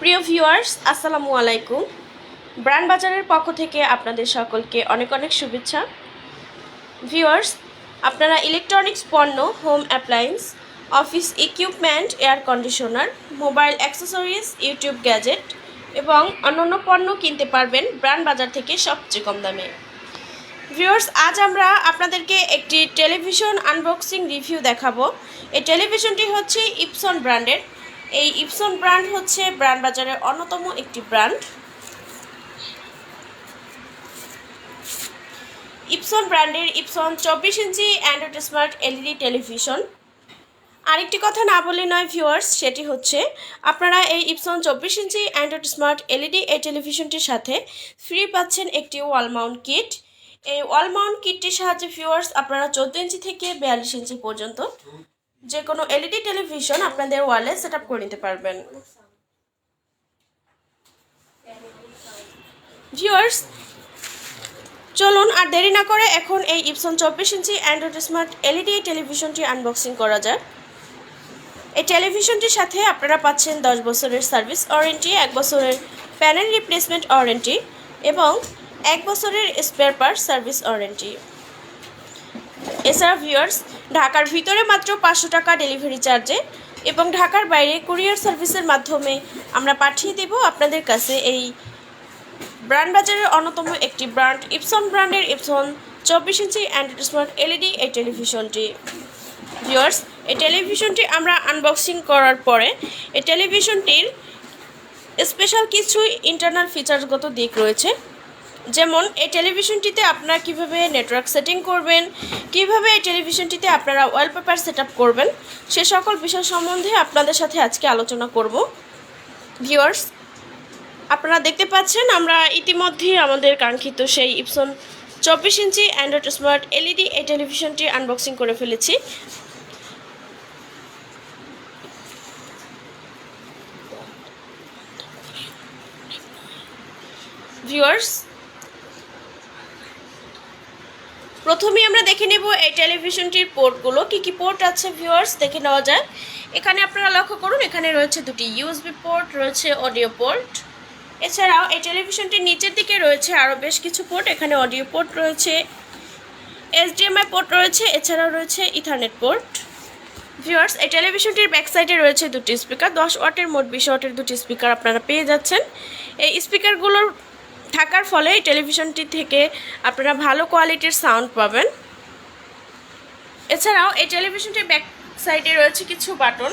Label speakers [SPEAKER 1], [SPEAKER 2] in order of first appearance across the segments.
[SPEAKER 1] প্রিয় ভিউয়ার্স আসসালামু আলাইকুম। ব্র্যান্ড বাজারের পক্ষ থেকে আপনাদের সকলকে অনেক অনেক শুভেচ্ছা। ভিউয়ার্স আপনারা ইলেকট্রনিক্স পণ্য home appliance office equipment air conditioner mobile accessories YouTube gadget এবং অন্যান্য পণ্য কিনতে পারবেন ব্র্যান্ড বাজার থেকে সবচেয়ে কম দামে। ভিউয়ার্স আজ আমরা আপনাদেরকে একটি টেলিভিশন আনবক্সিং রিভিউ দেখাবো। এই টেলিভিশনটি হচ্ছে ইপসন ব্র্যান্ডের এই ইপসন ব্র্যান্ড হচ্ছে ব্র্যান্ড বাজারের অন্যতম একটি ব্র্যান্ড। ইপসন ব্র্যান্ডের ইপসন চব্বিশ inch Android smart LED television. আরেকটি কথা না বলে নয়, ভিউয়ার্স, সেটি হচ্ছে আপনারা এই ইপসন চব্বিশ ইঞ্চি অ্যান্ড্রয়েড স্মার্ট এলইডি এই টেলিভিশনটির সাথে ফ্রি পাচ্ছেন একটি ওয়াল মাউন্ট কিট। এই ওয়াল মাউন্ট কিটটির সাহায্যে, ভিউয়ার্স, আপনারা চোদ্দ ইঞ্চি থেকে বিয়াল্লিশ ইঞ্চি পর্যন্ত যে কোনো এলইডি টেলিভিশন আপনাদের ওয়ালে সেট আপ করে নিতে পারবেন। ভিউয়ার্স চলুন আর দেরি না করে এখন এই ইপসন চব্বিশ ইঞ্চি অ্যান্ড্রয়েড স্মার্ট এলইডি টেলিভিশনটি আনবক্সিং করা যাক। এই টেলিভিশনটির সাথে আপনারা পাচ্ছেন দশ বছরের সার্ভিস ওয়ারেন্টি এক বছরের প্যানেল রিপ্লেসমেন্ট ওয়ারেন্টি এবং এক বছরের স্পেয়ার পার্ট সার্ভিস ওয়ারেন্টি এছাড়া ভিউয়ার্স, ঢাকার ভিতরে মাত্র পাঁচশো টাকা ডেলিভারি চার্জে এবং ঢাকার বাইরে কুরিয়ার সার্ভিসের মাধ্যমে আমরা পাঠিয়ে দেব আপনাদের কাছে এই ব্র্যান্ড বাজারের অন্যতম একটি ব্র্যান্ড, ইপসন ব্র্যান্ডের ইপসন চব্বিশ ইঞ্চি অ্যান্ড্রয়েড স্মার্ট এলইডি এই টেলিভিশনটি। ভিউয়ার্স, এই টেলিভিশনটি আমরা আনবক্সিং করার পরে এই টেলিভিশনটির স্পেশাল কিছু ইন্টারনাল ফিচার্সগত দিক রয়েছে। যেমন, এই টেলিভিশনটিতে আপনারা কীভাবে নেটওয়ার্ক সেটিং করবেন, কীভাবে এই টেলিভিশনটিতে আপনারা ওয়ালপেপার সেট করবেন, সে সকল বিষয় সম্বন্ধে আপনাদের সাথে আজকে আলোচনা করব। ভিউয়ার্স আপনারা দেখতে পাচ্ছেন, আমরা ইতিমধ্যে আমাদের কাঙ্ক্ষিত সেই ইপসন চব্বিশ ইঞ্চি অ্যান্ড্রয়েড স্মার্ট এলইডি এই টেলিভিশনটি আনবক্সিং করে ফেলেছি। ভিউয়ার্স প্রথমেই আমরা দেখে নেব এই টেলিভিশনটির পোর্টগুলো। কি কি পোর্ট আছে ভিউয়ার্স দেখে নেওয়া যায় এখানে আপনারা লক্ষ্য করুন, এখানে রয়েছে দুটি ইউএসবি পোর্ট, রয়েছে অডিও পোর্ট। এছাড়াও এই টেলিভিশনটির নিচের দিকে রয়েছে আরও বেশ কিছু পোর্ট, এখানে অডিও পোর্ট রয়েছে এইচডিএমআই পোর্ট রয়েছে, এছাড়াও রয়েছে ইথারনেট পোর্ট। ভিউয়ার্স এই টেলিভিশনটির ব্যাক সাইডে রয়েছে দুটি স্পিকার দশ ওয়াটের মোট বিশ ওয়াটের দুটি স্পিকার আপনারা পেয়ে যাচ্ছেন। এই স্পিকারগুলোর থাকার ফলে এই টেলিভিশনটি থেকে আপনারা ভালো কোয়ালিটির সাউন্ড পাবেন। এছাড়াও এই টেলিভিশনটির ব্যাক সাইডে রয়েছে কিছু বাটন।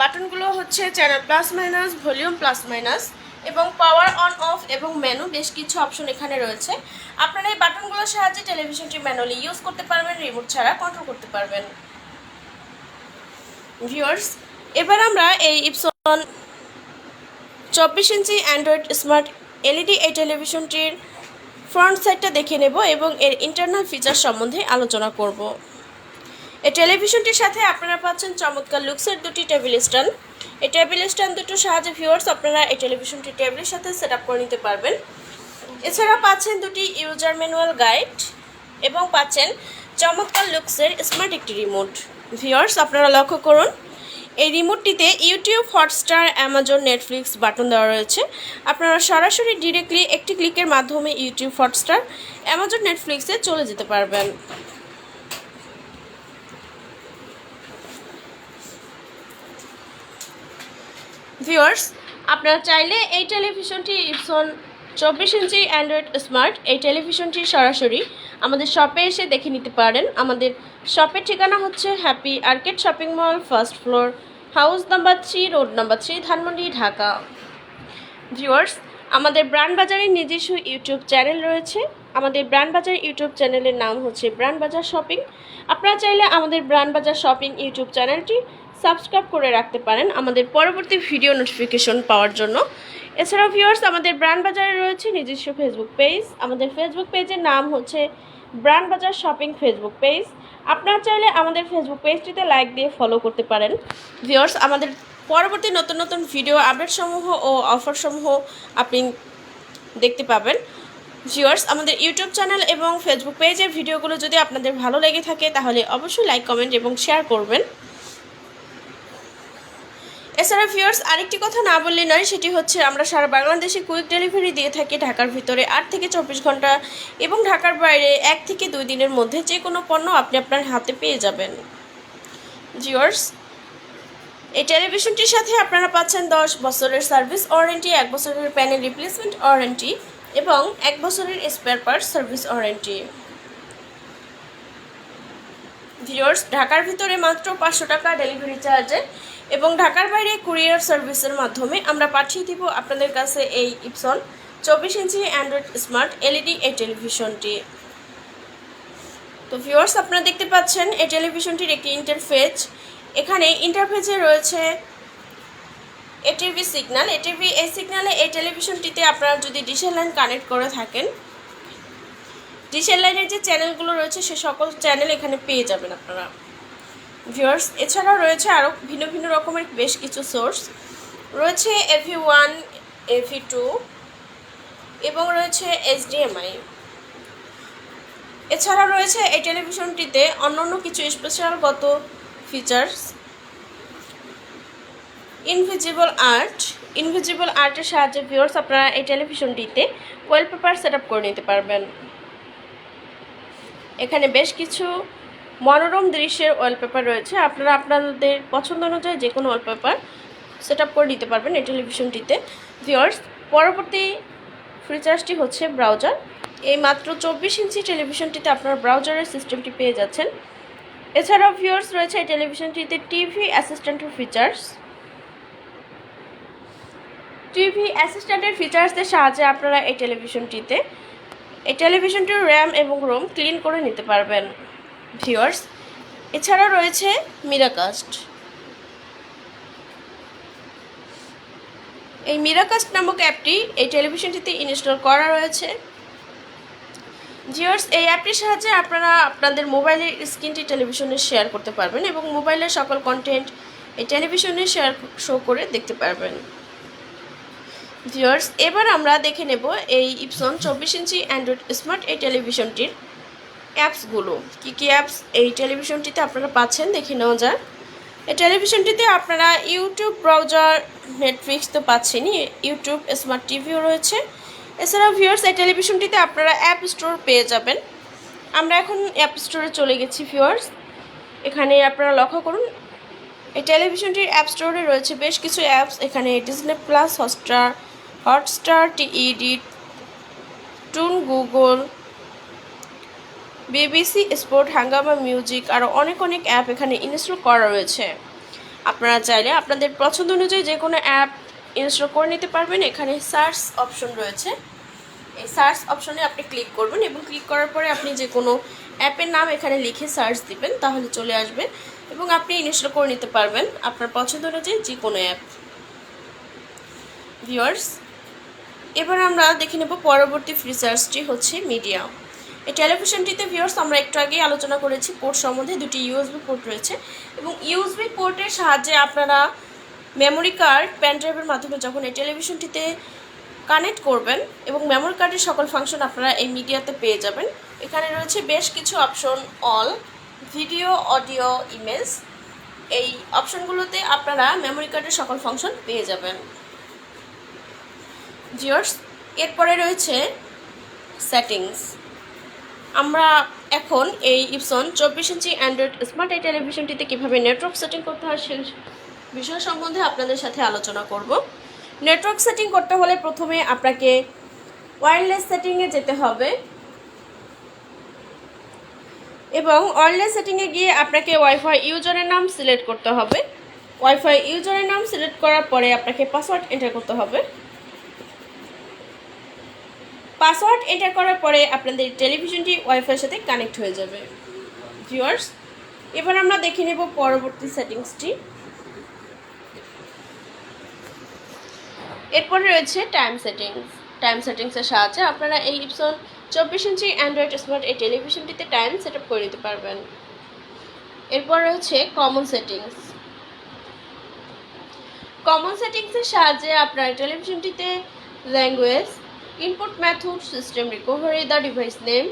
[SPEAKER 1] বাটনগুলো হচ্ছে channel plus minus, volume plus minus এবং পাওয়ার অন, অফ এবং মেনু বেশ কিছু অপশন এখানে রয়েছে। আপনারা এই বাটনগুলোর সাহায্যে টেলিভিশনটি ম্যানুয়ালি ইউজ করতে পারবেন, রিমোট ছাড়া কন্ট্রোল করতে পারবেন। ভিউয়ার্স, এবার আমরা এই ইপসন চব্বিশ ইঞ্চি অ্যান্ড্রয়েড স্মার্ট এলইডি এই টেলিভিশনটির ফ্রন্ট সাইডটা দেখে নেব এবং এর ইন্টারনাল ফিচার সম্বন্ধে আলোচনা করব। এই টেলিভিশনটির সাথে আপনারা পাচ্ছেন চমৎকার লুকসের দুটি টেবিল স্ট্যান্ড এই টেবিল স্ট্যান্ড দুটোর সাহায্যে ভিউয়ার্স আপনারা এই টেলিভিশনটি টেবিলের সাথে সেট করে নিতে পারবেন। এছাড়া পাচ্ছেন দুটি ইউজার ম্যানুয়াল গাইড এবং পাচ্ছেন চমৎকার লুকসের স্মার্ট একটি রিমোট ভিউয়ার্স আপনারা লক্ষ্য করুন এই রিমোটটিতে YouTube, Hotstar, Amazon, Netflix button দেওয়া রয়েছে। আপনারা সরাসরি ডিরেক্টলি একটি ক্লিকের মাধ্যমে ইউটিউব, হটস্টার, অ্যামাজন, নেটফ্লিক্সে চলে যেতে পারবেন। ভিউয়ার্স, আপনারা চাইলে এই টেলিভিশনটি ইপসন চব্বিশ ইঞ্চি অ্যান্ড্রয়েড স্মার্ট এই টেলিভিশনটি সরাসরি আমাদের শপে এসে দেখে নিতে পারেন। আমাদের শপের ঠিকানা হচ্ছে happy arcade shopping mall first floor house number three road number three Dhanmondi, Dhaka. Viewers আমাদের ব্র্যান্ড বাজারের নিজস্ব ইউটিউব চ্যানেল রয়েছে। আমাদের ব্র্যান্ড বাজার ইউটিউব চ্যানেলের নাম হচ্ছে ব্র্যান্ড বাজার শপিং। আপনারা চাইলে আমাদের ব্র্যান্ড বাজার শপিং ইউটিউব চ্যানেলটি সাবস্ক্রাইব করে রাখতে পারেন আমাদের পরবর্তী ভিডিও নোটিফিকেশন পাওয়ার জন্য। এছাড়াও ভিউয়ার্স আমাদের ব্র্যান্ড বাজারে রয়েছে নিজস্ব ফেসবুক পেজ আমাদের ফেসবুক পেজের নাম হচ্ছে ব্র্যান্ড বাজার শপিং ফেসবুক পেজ আপনারা চাইলে আমাদের ফেসবুক পেজটিতে লাইক দিয়ে ফলো করতে পারেন। ভিউয়ার্স আমাদের পরবর্তী নতুন নতুন ভিডিও আপডেটসমূহ ও অফারসমূহ আপনি দেখতে পাবেন। ভিউয়ার্স আমাদের ইউটিউব চ্যানেল এবং ফেসবুক পেজের ভিডিওগুলো যদি আপনাদের ভালো লেগে থাকে, তাহলে অবশ্যই লাইক কমেন্ট এবং শেয়ার করবেন। এছাড়া ভিউয়ার্স আরেকটি কথা না বললে নয়, সেটি হচ্ছে আমরা সারা বাংলাদেশে কুইক ডেলিভারি দিয়ে থাকি ঢাকার ভিতরে আট থেকে চব্বিশ ঘণ্টা এবং ঢাকার বাইরে এক থেকে দুই দিনের মধ্যে যে কোনো পণ্য আপনি আপনার হাতে পেয়ে যাবেন। ভিউয়ার্স এই টেলিভিশনটির সাথে আপনারা পাচ্ছেন দশ বছরের সার্ভিস ওয়ারেন্টি এক বছরের প্যানেল রিপ্লেসমেন্ট ওয়ারেন্টি এবং এক বছরের spare parts service warranty viewers ঢাকার ভিতরে মাত্র পাঁচশো টাকা ডেলিভারি চার্জে এবং ঢাকার বাইরে কুরিয়ার সার্ভিসের মাধ্যমে আমরা পাঠিয়ে দিব আপনাদের কাছে এই ইপসন চব্বিশ ইঞ্চি অ্যান্ড্রয়েড স্মার্ট এলইডি এই টেলিভিশনটি। তো ভিউয়ার্স আপনারা দেখতে পাচ্ছেন, এই টেলিভিশনটির একটি ইন্টারফেজ এখানে ইন্টারফেজে রয়েছে এটিভি সিগন্যাল এটিভি এই সিগন্যালে এই টেলিভিশনটিতে আপনারা যদি ডিশের লাইন কানেক্ট করে থাকেন ডিশের লাইনের যে চ্যানেলগুলো রয়েছে, সে সকল চ্যানেল এখানে পেয়ে যাবেন আপনারা। ভিউয়ার্স এছাড়াও রয়েছে আরও ভিন্ন ভিন্ন রকমের বেশ কিছু সোর্স রয়েছে এভি ওয়ান এভি টু এবং রয়েছে এইচডিএমআই এছাড়া রয়েছে এই টেলিভিশনটিতে অন্যান্য কিছু স্পেশালগত ফিচার্স ইনভিজিবল আর্ট ইনভিজিবল আর্টের সাহায্যে ভিউয়ার্স আপনারা এই টেলিভিশনটিতে ওয়েলপেপার সেট আপ করে নিতে পারবেন। এখানে বেশ কিছু মনোরম দৃশ্যের ওয়ালপেপার রয়েছে। আপনারা আপনাদের পছন্দ অনুযায়ী যে কোনো ওয়ালপেপার সেট আপ করে নিতে পারবেন এই টেলিভিশনটিতে ভিওর্স পরবর্তী ফিচার্সটি হচ্ছে ব্রাউজার এই মাত্র চব্বিশ ইঞ্চি টেলিভিশনটিতে আপনার ব্রাউজারের সিস্টেমটি পেয়ে যাচ্ছেন। এছাড়াও ভিউয়ার্স রয়েছে এই টেলিভিশনটিতে টিভি অ্যাসিস্ট্যান্টের ফিচার্স টিভি অ্যাসিস্ট্যান্টের ফিচার্সদের সাহায্যে আপনারা এই টেলিভিশনটিতে এই টেলিভিশনটির র্যাম এবং রোম ক্লিন করে নিতে পারবেন। ভিউয়ার্স, এছাড়াও রয়েছে মিরাকাস্ট এই মিরাকাস্ট নামক অ্যাপটি এই টেলিভিশনটিতে ইনস্টল করা রয়েছে। ভিউয়ার্স, এই অ্যাপটির সাহায্যে আপনারা আপনাদের মোবাইলের স্ক্রিনটি টেলিভিশনে শেয়ার করতে পারবেন এবং মোবাইলের সকল কন্টেন্ট এই টেলিভিশনে শেয়ার শো করে দেখতে পারবেন। ভিউয়ার্স, এবার আমরা দেখে নেব এই ইপসন চব্বিশ ইঞ্চি অ্যান্ড্রয়েড স্মার্ট এই টেলিভিশনটির অ্যাপসগুলো? কী কী অ্যাপস এই টেলিভিশনটিতে আপনারা পাচ্ছেন? দেখে নেওয়া যাক। এই টেলিভিশনটিতে আপনারা ইউটিউব ব্রাউজার, নেটফ্লিক্স তো পাচ্ছেনই, ইউটিউব, স্মার্ট টিভিও রয়েছে। এছাড়াও ভিউয়ার্স, এই টেলিভিশনটিতে আপনারা অ্যাপ স্টোর পেয়ে যাবেন। আমরা এখন অ্যাপ স্টোরে চলে গেছি ভিউয়ার্স। এখানে আপনারা লক্ষ্য করুন, এই টেলিভিশনটির অ্যাপ স্টোরে রয়েছে বেশ কিছু অ্যাপস। এখানে Disney plus Hotstar Hotstar TED toon Google BBC, sport, Hungama, music আরও অনেক অনেক অ্যাপ এখানে ইনস্টল করা রয়েছে। আপনারা চাইলে আপনাদের পছন্দ অনুযায়ী যে কোনো অ্যাপ ইনস্টল করে নিতে পারবেন। এখানে সার্চ অপশন রয়েছে। এই সার্চ অপশনে আপনি ক্লিক করবেন এবং ক্লিক করার পরে আপনি যে কোনো অ্যাপের নাম এখানে লিখে সার্চ দিবেন, তাহলে চলে আসবে এবং আপনি ইনস্টল করে নিতে পারবেন আপনার পছন্দ অনুযায়ী যে কোনো অ্যাপ ভিউয়ার্স এবার আমরা দেখে নেব পরবর্তী ফিচার্সটি হচ্ছে মিডিয়া এই টেলিভিশনটিতে ভিউয়ার্স আমরা একটু আগেই আলোচনা করেছি পোর্ট সম্বন্ধে, দুটি ইউএসবি পোর্ট রয়েছে। এবং ইউএসবি পোর্টের সাহায্যে আপনারা মেমোরি কার্ড প্যান ড্রাইভের মাধ্যমে যখন এই টেলিভিশনটিতে কানেক্ট করবেন এবং মেমোরি কার্ডের সকল ফাংশন আপনারা এই মিডিয়াতে পেয়ে যাবেন। এখানে রয়েছে বেশ কিছু option all video audio image এই অপশনগুলোতে আপনারা মেমোরি কার্ডের সকল ফাংশন পেয়ে যাবেন। জিওর্স এরপরে রয়েছে সেটিংস আমরা এখন এই ইপসন চব্বিশ ইঞ্চি অ্যান্ড্রয়েড স্মার্ট এই টেলিভিশনটিতে কীভাবে নেটওয়ার্ক সেটিং করতে হয় সে বিষয় সম্বন্ধে আপনাদের সাথে আলোচনা করব। নেটওয়ার্ক সেটিং করতে হলে প্রথমে আপনাকে ওয়্যারলেস সেটিংয়ে যেতে হবে। এবং ওয়্যারলেস সেটিংয়ে গিয়ে আপনাকে ওয়াইফাই ইউজারের নাম সিলেক্ট করতে হবে। ওয়াইফাই ইউজারের নাম সিলেক্ট করার পরে আপনাকে পাসওয়ার্ড এন্টার করতে হবে। পাসওয়ার্ড এন্টার করার পরে আপনাদের টেলিভিশনটি ওয়াইফাইয়ের সাথে কানেক্ট হয়ে যাবে। ভিউয়ার্স, এবার আমরা দেখে নেব পরবর্তী সেটিংসটি। এরপরে রয়েছে টাইম সেটিংস টাইম সেটিংসের সাহায্যে আপনারা এই ইপসন চব্বিশ ইঞ্চি অ্যান্ড্রয়েড স্মার্ট এই টেলিভিশনটিতে টাইম সেট আপ করে নিতে পারবেন। এরপর রয়েছে কমন সেটিংস কমন সেটিংসের সাহায্যে আপনার টেলিভিশনটিতে language input method system recovery the device name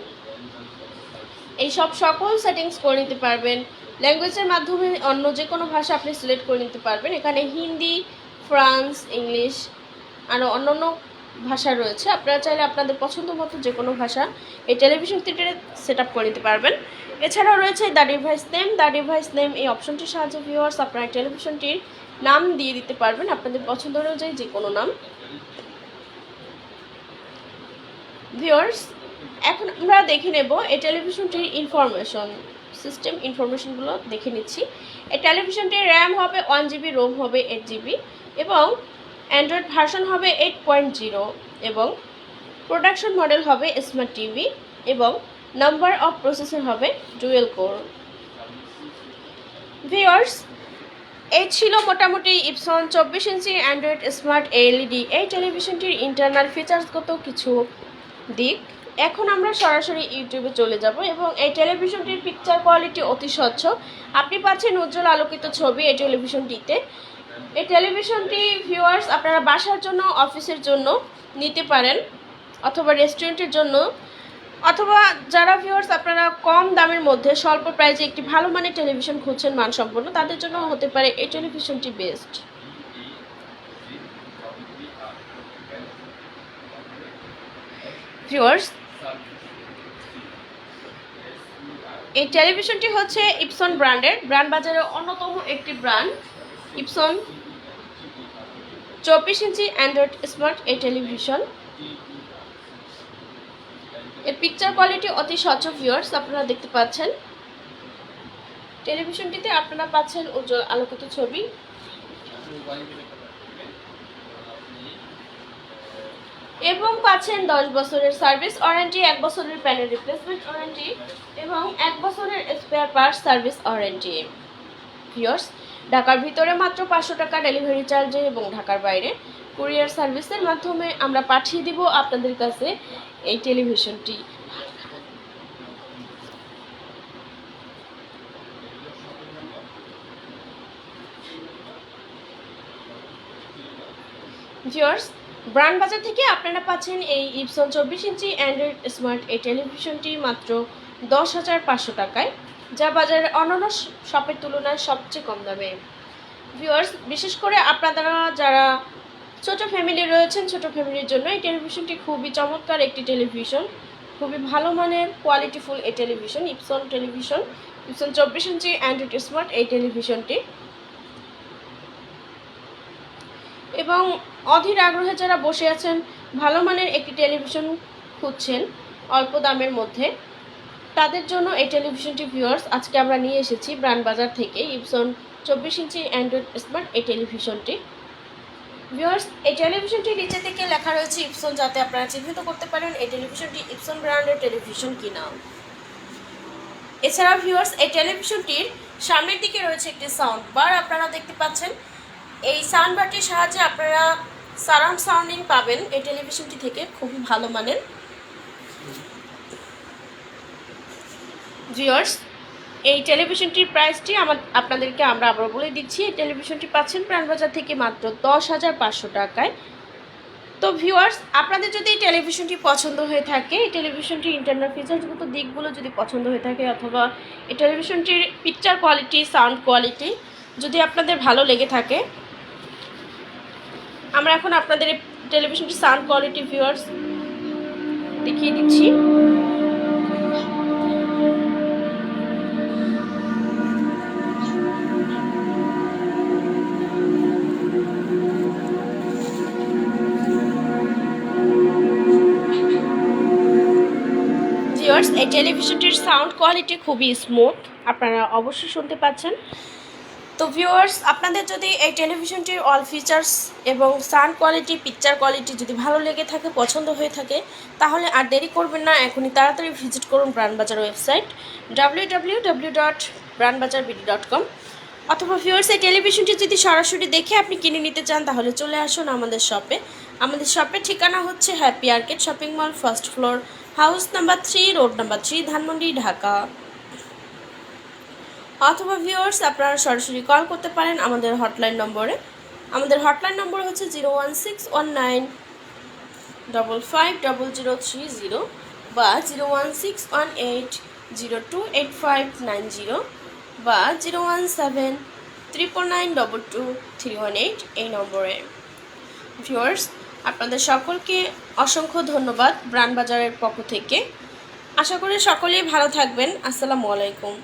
[SPEAKER 1] এইসব সকল সেটিংস করে নিতে পারবেন। ল্যাঙ্গুয়েজের মাধ্যমে অন্য যে কোনো ভাষা আপনি সিলেক্ট করে নিতে পারবেন। এখানে হিন্দি, ফ্রান্স, ইংলিশ আরও অন্যান্য ভাষা রয়েছে। আপনারা চাইলে আপনাদের পছন্দ মতো যে কোনো ভাষা এই টেলিভিশন থিয়েটারে সেট আপ করে নিতে পারবেন। এছাড়াও রয়েছে the device name the device name এই অপশনটির সাহায্যে ভিউয়ার্স আপনারা টেলিভিশনটির নাম দিয়ে দিতে পারবেন। আপনাদের পছন্দ অনুযায়ী যে কোনো নাম। ভিউয়ার্স, এখন আমরা দেখে নেব এই টেলিভিশনটির ইনফরমেশন সিস্টেম ইনফরমেশনগুলো দেখে নিচ্ছি। এই টেলিভিশনটির র্যাম হবে ওয়ান জিবি রোম হবে এইট জিবি এবং অ্যান্ড্রয়েড ভার্সন হবে এইট পয়েন্ট জিরো এবং প্রোডাকশন মডেল হবে স্মার্ট টিভি এবং নাম্বার অফ প্রসেসর হবে ডুয়েল কোর ভিওর্স এই ছিল মোটামুটি ইপসন চব্বিশ ইঞ্চি অ্যান্ড্রয়েড স্মার্ট এলইডি এই টেলিভিশনটির ইন্টারনাল ফিচার্সগত কিছু দিক। এখন আমরা সরাসরি ইউটিউবে চলে যাব এবং এই টেলিভিশনটির পিকচার কোয়ালিটি অতি স্বচ্ছ। আপনি পাচ্ছেন উজ্জ্বল আলোকিত ছবি এই টেলিভিশনটিতে এই টেলিভিশনটি ভিউয়ার্স আপনারা বাসার জন্য অফিসের জন্য নিতে পারেন অথবা রেস্টুরেন্টের জন্য। অথবা যারা ভিউয়ার্স আপনারা কম দামের মধ্যে, স্বল্প প্রাইজে একটি ভালো মানের টেলিভিশন খুঁজছেন মানসম্পন্ন, তাদের জন্য হতে পারে এই টেলিভিশনটি বেস্ট ভিউয়ার্স এই টেলিভিশনটি হচ্ছে ইপসন ব্র্যান্ডের ব্র্যান্ড বাজারের অন্যতম একটি ব্র্যান্ড ইপসন চব্বিশ ইঞ্চি অ্যান্ড্রয়েড স্মার্ট এই টেলিভিশন এর পিকচার কোয়ালিটি অতি স্বচ্ছ ভিউয়ার্স আপনারা দেখতে পাচ্ছেন। টেলিভিশনটিতে আপনারা পাচ্ছেন উজ্জ্বল আলোকিত ছবি। এবং পাচ্ছেন দশ বছরের সার্ভিস ওয়ারেন্টি, এক বছরের প্যানেল রিপ্লেসমেন্ট ওয়ারেন্টি এবং এক বছরের spare parts service warranty. Viewers ঢাকার ভিতরে মাত্র পাঁচশো টাকা ডেলিভারি চার্জে এবং ঢাকার বাইরে কুরিয়ার সার্ভিসের মাধ্যমে আমরা পাঠিয়ে দিব আপনাদের কাছে এই টেলিভিশনটি ভিউয়ার্স ব্রান্ড বাজার থেকে আপনারা পাচ্ছেন এই ইপসন চব্বিশ ইঞ্চি অ্যান্ড্রয়েড স্মার্ট এই টেলিভিশনটি মাত্র দশ হাজার পাঁচশো টাকায়, যা বাজারের অন্যান্য শপের তুলনায় সবচেয়ে কম দামে। ভিউয়ার্স, বিশেষ করে আপনারা যারা ছোট ফ্যামিলি রয়েছেন, ছোট ফ্যামিলির জন্য এই টেলিভিশনটি খুবই চমৎকার একটি টেলিভিশন। খুবই ভালো মানের কোয়ালিটিফুল এই টেলিভিশন ইপসন টেলিভিশন ইপসন চব্বিশ ইঞ্চি অ্যান্ড্রয়েড স্মার্ট এই টেলিভিশনটি। এবং অধীর আগ্রহে যারা বসে আছেন, ভালো মানের একটি টেলিভিশন খুঁজছেন অল্প দামের মধ্যে। তাদের জন্য এই টেলিভিশনটি ভিউয়ার্স আজকে আমরা নিয়ে এসেছি ব্র্যান্ড বাজার থেকে ইপসন চব্বিশ ইঞ্চি অ্যান্ড্রয়েড স্মার্ট এই টেলিভিশনটি। ভিউয়ার্স এই টেলিভিশনটি নিচে থেকে লেখা রয়েছে ইপসন যাতে আপনারা চিহ্নিত করতে পারেন এই টেলিভিশনটি ইপসন ব্র্যান্ডের টেলিভিশন কিনা। এছাড়া ভিউয়ার্স এই টেলিভিশনটির সামনের দিকে রয়েছে একটি সাউন্ড বার আপনারা দেখতে পাচ্ছেন। এই সাউন্ড বারটির সাহায্যে আপনারা সারাউন্ড সাউন্ডিং পাবেন। এই টেলিভিশনটি থেকে খুবই ভালো মানের। ভিউয়ার্স এই টেলিভিশনটির প্রাইসটি আমার, আপনাদেরকে আমরা আবার বলে দিচ্ছি। এই টেলিভিশনটি পাচ্ছেন প্রাণবাজার থেকে মাত্র দশ হাজার পাঁচশো টাকায়। তো ভিউয়ার্স আপনাদের যদি এই টেলিভিশনটি পছন্দ হয়ে থাকে, এই টেলিভিশনটির ইন্টারনাল ফিচার্সগত দিকগুলো যদি পছন্দ হয়ে থাকে, অথবা এই টেলিভিশনটির পিকচার কোয়ালিটি সাউন্ড কোয়ালিটি যদি আপনাদের ভালো লেগে থাকে আমরা এখন আপনাদের এই টেলিভিশনটির সাউন্ড কোয়ালিটি ভিউয়ার্স দেখিয়ে দিচ্ছি। এই টেলিভিশনটির সাউন্ড কোয়ালিটি খুবই স্মুথ আপনারা অবশ্যই শুনতে পাচ্ছেন। তো ভিউয়ার্স আপনাদের যদি এই টেলিভিশনটির অল ফিচার্স এবং সাউন্ড কোয়ালিটি পিকচার কোয়ালিটি যদি ভালো লেগে থাকে, পছন্দ হয়ে থাকে, তাহলে আর দেরি করবেন না, এখনই তাড়াতাড়ি ভিজিট করুন Brandbazaar website W W dot dot com অথবা ভিউয়ার্স এই টেলিভিশনটি যদি সরাসরি দেখে আপনি কিনে নিতে চান, তাহলে চলে আসুন আমাদের শপে আমাদের শপের ঠিকানা হচ্ছে happy arcade shopping mall first floor house number three road number three Dhanmondi Dhaka অথবা ভিউয়ার্স আপনারা সরাসরি কল করতে পারেন আমাদের হটলাইন নম্বরে। আমাদের হটলাইন নম্বর হচ্ছে zero one six one nine double five double zero three zero বা zero one six one eight zero two eight five nine zero বা zero one seven triple nine double two three one eight এই নম্বরে। Viewers আপনাদের সকলকে অসংখ্য ধন্যবাদ brand বাজারের পক্ষ থেকে। আশা করি সকলেই ভালো থাকবেন। আসসালামু আলাইকুম।